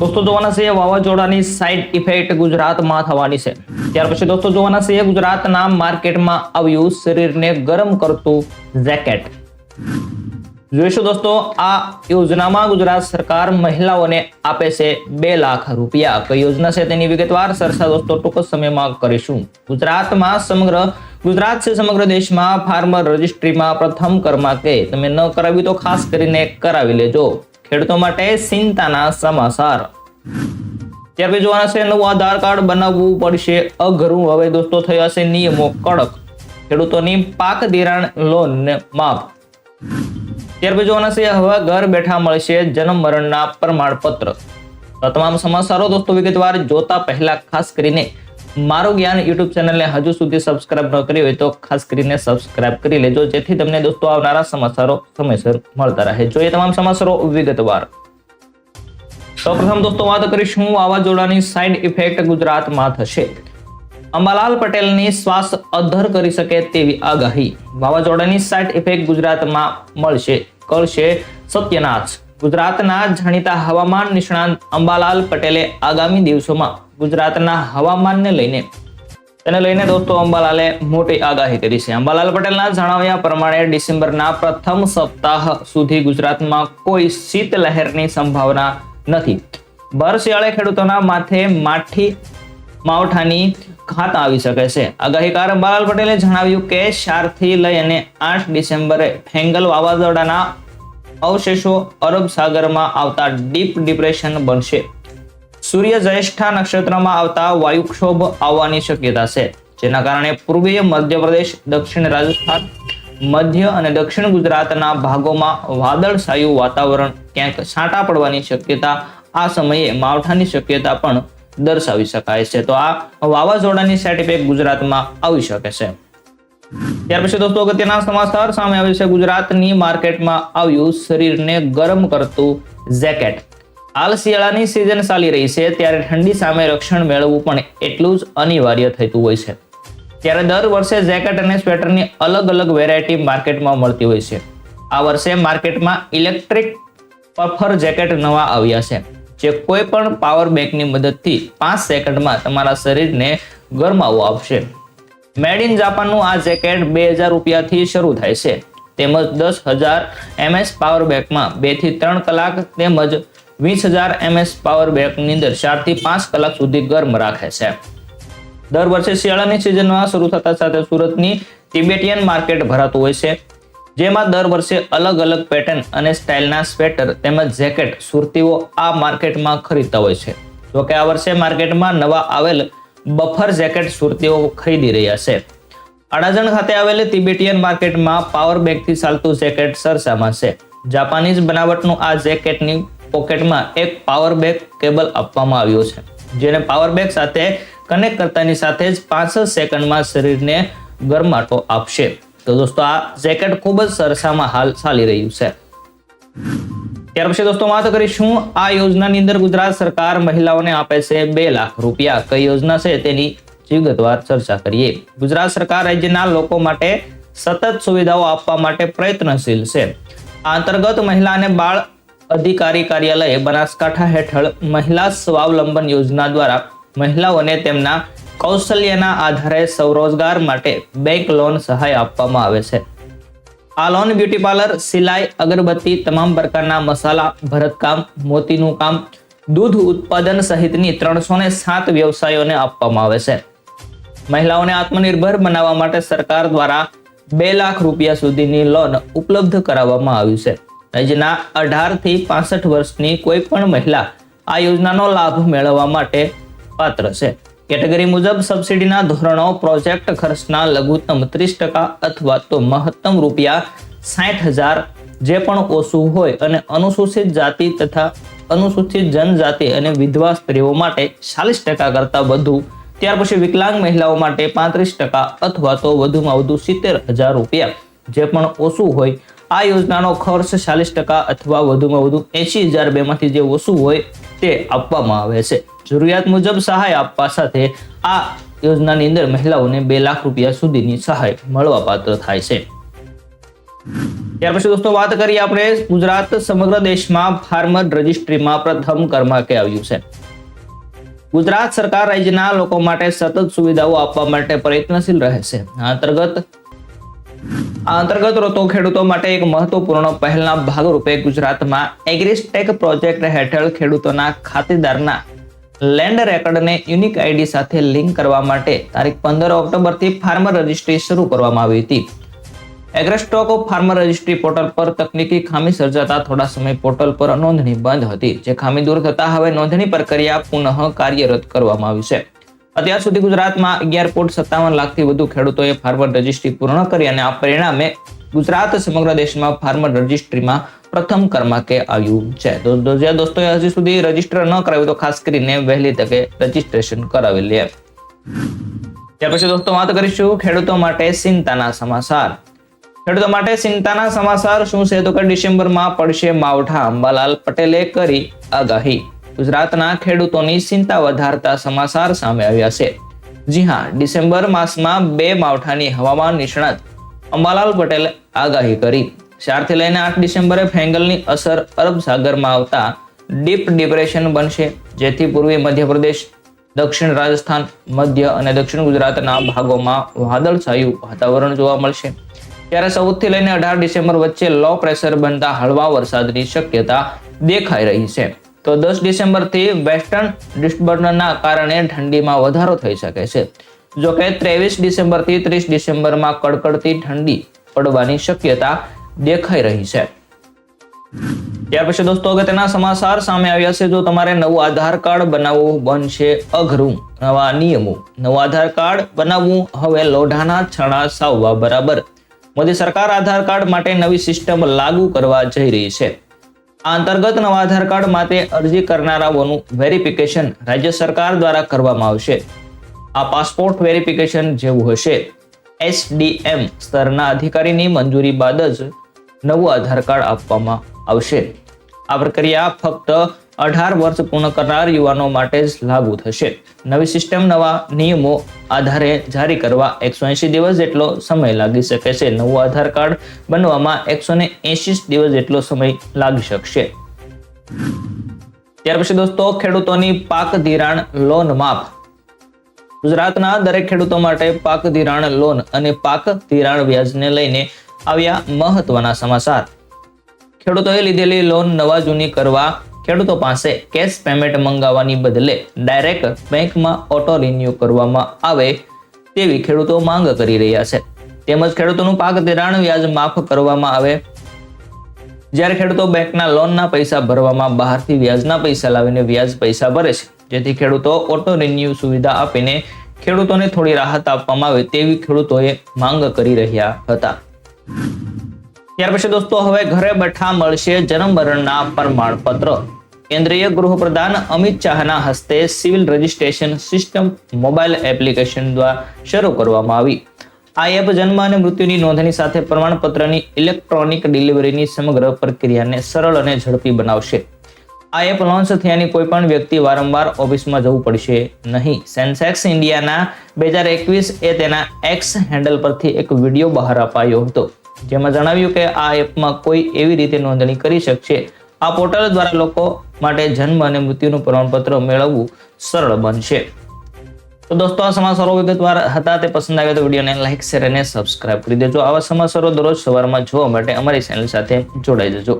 દોસ્તો જોવાના છે વાવાઝોડાની સાઇડ ઇફેક્ટ ગુજરાતમાં થવાની છે. ત્યાર પછી દોસ્તો જોવાના છે ગુજરાતના માર્કેટમાં આવ્યું શરીરને ગરમ કરતું જેકેટ જોઈશું દોસ્તો, આ યોજનામાં ગુજરાત સરકાર મહિલાઓને આપે છે બે લાખ રૂપિયા. કઈ યોજના છે તેની વિગતવાર ચર્ચા દોસ્તો ટૂંક સમયમાં કરીશું. ગુજરાતમાં સમગ્ર, ગુજરાત છે સમગ્ર દેશમાં ફાર્મર રજિસ્ટ્રીમાં પ્રથમ કરમાં કે તમે ન કરાવ્યું તો ખાસ કરીને કરાવી લેજો. ખેડૂતો માટે ચિંતાના સમાચાર. ત્યાર પછી જોવાના છે, નવું આધાર કાર્ડ બનાવવું પડશે અઘરું. હવે દોસ્તો, થયા છે નિયમો કડક. ખેડૂતોની પાક ધિરાણ લોન માફ. ત્યાર પછી જોવાના છે, હવે ઘર બેઠા મળશે જન્મ મરણના પ્રમાણપત્ર. તમામ સમાચારો દોસ્તો વિગતવાર જોતા પહેલા ખાસ કરીને મારું જ્ઞાન યુટ્યુબ ચેનલને હજુ સુધી સબસ્ક્રાઇબ ન કરી હોય તો ખાસ કરીને સબસ્ક્રાઇબ કરી લેજો, જેથી તમને દોસ્તો આવનારા સમાચારો સમયસર મળતા રહે. જોઈએ તમામ સમાચારો વિગતવાર. સૌપ્રથમ દોસ્તો વાત કરીશું વાવાઝોડાની સાઇડ ઇફેક્ટ ગુજરાતમાં થશે. અંબાલાલ પટેલની શ્વાસ અધર કરી શકે તેવી આગાહી. વાવાઝોડાની સાઇડ ઇફેક્ટ ગુજરાતમાં મળશે, કરશે સત્યનાશ ગુજરાતના જાણીતા હવામાન નિષ્ણાંત અંબાલાલ પટેલે આગામી દિવસોમાં ગુજરાતના હવામાનને લઈને, તેને લઈને દોસ્તો અંબાલાલે મોટી આગાહી કરી છે. અંબાલાલ પટેલના જણાવ્યા પ્રમાણે ડિસેમ્બરના પ્રથમ સપ્તાહ સુધી ગુજરાતમાં કોઈ શીત લહેરની સંભાવના નથી. ભર શિયાળે ખેડૂતોના માથે માઠી માવઠાની ઘાત આવી શકે છે. આગાહીકાર અંબાલાલ પટેલે જણાવ્યું કે ચારથી લઈ અને આઠ ડિસેમ્બરે ફેંગલ વાવાઝોડાના અવશેષો અરબ સાગરમાં આવતા ડીપ ડિપ્રેશન બનશે. સૂર્ય જ્યેષ્ઠા નક્ષત્રમાં આવતા વાયુક્ષોભ આવવાની શક્યતા છે. જેના કારણે પૂર્વીય મધ્યપ્રદેશ, દક્ષિણ રાજસ્થાન, મધ્ય અને દક્ષિણ ગુજરાતના ભાગોમાં વાદળછાયું વાતાવરણ ક્યાંક છાંટા પડવાની શક્યતા આ સમયે માવઠાની શક્યતા પણ દર્શાવી શકાય છે. તો આ વાવાઝોડાની સેટ ગુજરાતમાં આવી શકે છે. ત્યાર પછી દોસ્તો અગત્યના સમાચાર સામે આવ્યું છે. ગુજરાતની માર્કેટમાં આવ્યું શરીરને ગરમ કરતું જેકેટ. હાલ શિયાળાની સિઝન ચાલી રહી છે. ત્યારે ઠંડી સામે રક્ષણ મેળવવું પણ એટલું જ અનિવાર્ય થતું હોય છે. ત્યારે દર વર્ષે જેકેટ અને સ્વેટરની અલગ અલગ વેરાયટી માર્કેટમાં મળતી હોય છે. આ વર્ષે માર્કેટમાં ઇલેક્ટ્રિક પફર જેકેટ નવા આવ્યા છે. જે કોઈ પણ પાવર બેંકની મદદથી પાંચ સેકન્ડમાં તમારા શરીરને ગરમાવો આપશે. મેડ ઇન જાપાનનું આ જેકેટ બે હજાર રૂપિયાથી શરૂ થાય છે. તેમજ દસ હજાર એમએસ પાવર બેકમાં બેથી ત્રણ કલાક તેમજ વીસ હજાર એમએસ પાવર બેકની અંદર ચારથી પાંચ કલાક સુધી ગરમ રાખે છે. દર વર્ષે શિયાળાની સિઝનમાં શરૂ થતા સાથે સુરતની તિબેટિયન માર્કેટ ભરાતું હોય છે. જેમાં દર વર્ષે અલગ અલગ પેટર્ન અને સ્ટાઇલના સ્વેટર તેમજ જેકેટ સુરતીઓ આ માર્કેટમાં ખરીદતા હોય છે. જોકે આ વર્ષે માર્કેટમાં નવા આવેલ બફર જેકેટ સુરતીઓ ખરીદી રહ્યા છે. અડાજણ ખાતે આવેલી તિબેટિયન માર્કેટમાં પાવર બેગથી ચાલતું જેકેટ સરસામાં છે. જાપાનીઝ બનાવટનું આ જેકેટની પોકેટમાં એક પાવર બેગ કેબલ આપવામાં આવ્યો છે, જેને પાવર બેગ સાથે કનેક્ટ કરતાની સાથે જ પાંચ સેકન્ડમાં શરીરને ગરમાટો આપશે. તો દોસ્તો, આ જેકેટ ખૂબ જ સરસામાં હાલ ચાલી રહ્યું છે. ત્યાર પછી દોસ્તો વાત કરીશું, આ યોજનાની અંદર ગુજરાત સરકાર મહિલાઓને આપે છે બે લાખ રૂપિયા. કઈ યોજના છે તેની વિગતવાર ચર્ચા કરીએ. ગુજરાત સરકાર રાજ્યના લોકો માટે સતત સુવિધાઓ આપવા માટે પ્રયત્નશીલ છે. આ અંતર્ગત મહિલા અને બાળ અધિકારી કાર્યાલય બનાસકાંઠા હેઠળ મહિલા સ્વાવલંબન યોજના દ્વારા મહિલાઓને તેમના કૌશલ્યના આધારે સ્વરોજગાર માટે બેંક લોન સહાય આપવામાં આવે છે. આ લોન બ્યુટી પાર્લર, સિલાઈ, અગરબત્તી તમામ પ્રકારના મસાલા, ભરતકામ, મોતીનું કામ, દૂધ ઉત્પાદન સહિતની ત્રણસો ને સાત વ્યવસાયોને આપવામાં આવે છે. મહિલાઓને આત્મનિર્ભર બનાવવા માટે સરકાર દ્વારા બે લાખ રૂપિયા સુધીની લોન ઉપલબ્ધ કરાવવામાં આવ્યું છે. રાજ્યના અઢારથી પાસઠ વર્ષની કોઈ પણ મહિલા આ યોજનાનો લાભ મેળવવા માટે પાત્ર છે. કેટેગરી મુજબ સબસિડીના ધોરણો, પ્રોજેક્ટ ખર્ચના લઘુત્તમ ત્રીસ ટકા અથવા તો મહત્તમ રૂપિયા સાઠ હજાર જે પણ ઓછું હોય અને અનુસૂચિત જાતિ તથા અનુસૂચિત જનજાતિ અને વિધવા સ્ત્રીઓ માટે ચાલીસ ટકા કરતાં વધુ. ત્યાર પછી વિકલાંગ મહિલાઓ માટે પાંત્રીસ ટકા અથવા તો વધુમાં વધુ સિત્તેર હજાર રૂપિયા જે પણ ઓછું હોય. આ યોજનાનો ખર્ચ ચાલીસ ટકા અથવા વધુમાં વધુ એસી હજાર બેમાંથી જે ઓછું હોય તે આપવામાં આવે છે. જરૂરિયાત મુજબ સહાય આપવા સાથે આ યોજનાની અંદર મહિલાઓને બે લાખ રૂપિયા સુધીની સહાય મળવા પાત્ર થાય છે. ત્યાર પછી દોસ્તો વાત કરીએ આપણે ગુજરાત સમગ્ર દેશમાં ફાર્મર રજિસ્ટ્રીમાં પ્રથમ ક્રમાંકે આવ્યું છે. ગુજરાત સરકાર રાજ્યના લોકો માટે સતત સુવિધાઓ આપવા માટે પ્રયત્નશીલ રહે છે. આ અંતર્ગત આ અંતર્ગત રોતો ખેડૂતો માટે એક મહત્વપૂર્ણ પહેલના ભાગરૂપે ગુજરાતમાં એગ્રીસ્ટેક પ્રોજેક્ટ હેઠળ ખેડૂતોના ખાતેદારના લેન્ડ રેકર્ડને યુનિક આઈડી સાથે લિંક કરવા માટે તારીખ પંદર ઓક્ટોબરથી ફાર્મર રજિસ્ટ્રી શરૂ કરવામાં આવી હતી. એગ્રેસ્ટોક ફાર્મર રજિસ્ટ્રી પોર્ટલ પર તકનીકી ખામી સર્જાતા થોડા સમય પોર્ટલ પર નોંધણી બંધ હતી, જે ખામી દૂર થતા હવે નોંધણી પ્રક્રિયા પુનઃ કાર્યરત કરવામાં આવી છે. અત્યાર સુધી ગુજરાતમાં અગિયાર પોઈન્ટ સત્તાવન લાખથી વધુ ખેડૂતોએ ફાર્મર રજિસ્ટ્રી પૂર્ણ કરી અને આ પરિણામે ગુજરાત સમગ્ર દેશમાં ફાર્મર રજિસ્ટ્રીમાં પ્રથમ ક્રમાંકે આવ્યું છે. તો જે દોસ્તોએ હજી સુધી રજિસ્ટર ન કરાવ્યું, તો ખાસ કરીને વહેલી તકે રજીસ્ટ્રેશન કરાવી લે. ત્યાર પછી દોસ્તો વાત કરીશું ખેડૂતો માટે ચિંતાના સમાચાર. ખેડૂતો માટે ચિંતાના સમાચાર શું છે? તો કે ડિસેમ્બરમાં પડશે માવઠા. અંબાલાલ પટેલે કરી આગાહી. ગુજરાતના ખેડૂતોની ચિંતા વધારતા સમાચાર સામે આવ્યા છે. જી હા, ડિસેમ્બર માસમાં બે માવઠાની હવામાન નિષ્ણાત અંબાલાલ પટેલે આગાહી કરી. ચારથી લઈને આઠ ડિસેમ્બરે ફેંગલની અસર અરબ સાગરમાં આવતા ડીપ ડિપ્રેશન બનશે, જેથી પૂર્વી મધ્યપ્રદેશ, દક્ષિણ રાજસ્થાન, મધ્ય અને દક્ષિણ ગુજરાતના ભાગોમાં વાદળછાયું વાતાવરણ જોવા મળશે. ત્યારે ચૌદથી લઈને અઢાર ડિસેમ્બર વચ્ચે લો પ્રેશર બનતા હળવા વરસાદની શક્યતા દેખાઈ રહી છે. તો દસ ડિસેમ્બરથી વેસ્ટર્ન ડિસ્ટર્બન્સના કારણે ઠંડીમાં વધારો થઈ શકે છે. જોકે ત્રેવીસ ડિસેમ્બરથી ત્રીસ ડિસેમ્બરમાં કડકડતી ઠંડી પડવાની શક્યતા દેખાઈ રહી છે. ત્યાર પછી દોસ્તો અગત્યના સમાચાર સામે આવ્યા છે. જો તમારે નવું આધાર કાર્ડ બનાવવું બનશે અઘરું. નવા નિયમો. નવું આધાર કાર્ડ બનાવવું હવે લોઢાના છણા સાવવા બરાબર. મોદી સરકાર આધાર કાર્ડ માટે નવી સિસ્ટમ લાગુ કરવા જઈ રહી છે. આ અંતર્ગત નવા આધાર કાર્ડ માટે અરજી કરનારાઓનું વેરિફિકેશન રાજ્ય સરકાર દ્વારા કરવામાં આવશે. આ પાસપોર્ટ વેરિફિકેશન જેવું હશે. એસડીએમ સ્તરના અધિકારીની મંજૂરી બાદ જ નવું આધાર કાર્ડ આપવામાં આવશે. આ પ્રક્રિયા ફક્ત અઢાર વર્ષ પૂર્ણ કરનાર યુવાનો માટે જ લાગુ થશે. નવી સિસ્ટમ, નવા નિયમો આધારે જારી કરવા એકસો એંશી દિવસ જેટલો સમય લાગી શકે છે. નવું આધાર કાર્ડ બનવામાં એકસો ને એંશી દિવસ જેટલો સમય લાગી શકશે. ત્યાર પછી દોસ્તો, ખેડૂતોની પાક ધિરાણ લોન માફ. ગુજરાતના દરેક ખેડૂતો માટે પાક ધિરાણ લોન અને પાક ધિરાણ વ્યાજને લઈને આવ્યા મહત્વના સમાચાર. ખેડૂતોએ લીધેલી લોન નવા જૂની કરવા ખેડૂતો પાસે કેશ પેમેન્ટ મંગાવવાની બદલે ડાયરેક્ટ બેંકમાં ઓટો રિન્યુ કરવામાં આવે તેવી ખેડૂતો માંગ કરી રહ્યા છે. તેમજ ખેડૂતોનું પાક ધિરાણ વ્યાજ માફ કરવામાં આવે. જ્યારે ખેડૂતો બેંકના લોનના પૈસા ભરવામાં બહારથી વ્યાજના પૈસા લાવીને વ્યાજ પૈસા ભરે છે. જેથી ખેડૂતો ઓટો રિન્યુ સુવિધા આપીને ખેડૂતોને થોડી રાહત આપવામાં આવે તેવી ખેડૂતોએ માંગ કરી રહ્યા હતા. ત્યાર પછી દોસ્તો, હવે ઘરે બેઠા મળશે જન્મ મરણના પ્રમાણપત્ર. કેન્દ્રીય ગૃહપ્રધાન અમિત શાહના હસ્તે civil registration system mobile application દ્વારા શરૂ કરવામાં આવી. આ એપ જન્મ અને મૃત્યુની નોંધણી સાથે પ્રમાણપત્રની ઇલેક્ટ્રોનિક ડિલિવરીની સમગ્ર પ્રક્રિયાને સરળ અને ઝડપી બનાવશે. આ એપ લોન્ચ થયાની કોઈ પણ વ્યક્તિ વારંવાર ઓફિસમાં જવું પડશે નહીં. સેન્સેક્સ ઇન્ડિયાના બે હજાર એકવીસ એ તેના એક્સ હેન્ડલ પરથી એક વીડિયો બહાર અપાયો હતો. જેમાં જણાવ્યું કે આ એપમાં કોઈ એવી રીતે નોંધણી કરી શકશે. આ પોર્ટલ દ્વારા લોકો માટે જન્મ અને મૃત્યુનું પ્રમાણપત્ર મેળવવું સરળ બનશે. તો દોસ્તો, આ સમાચારો વિગતવાર હતા. તે પસંદ આવે તો વિડીયોને લાઇક શેર અને સબસ્ક્રાઇબ કરી દેજો. આવા સમાચારો દરરોજ સવારમાં જોવા માટે અમારી ચેનલ સાથે જોડાઈ જજો.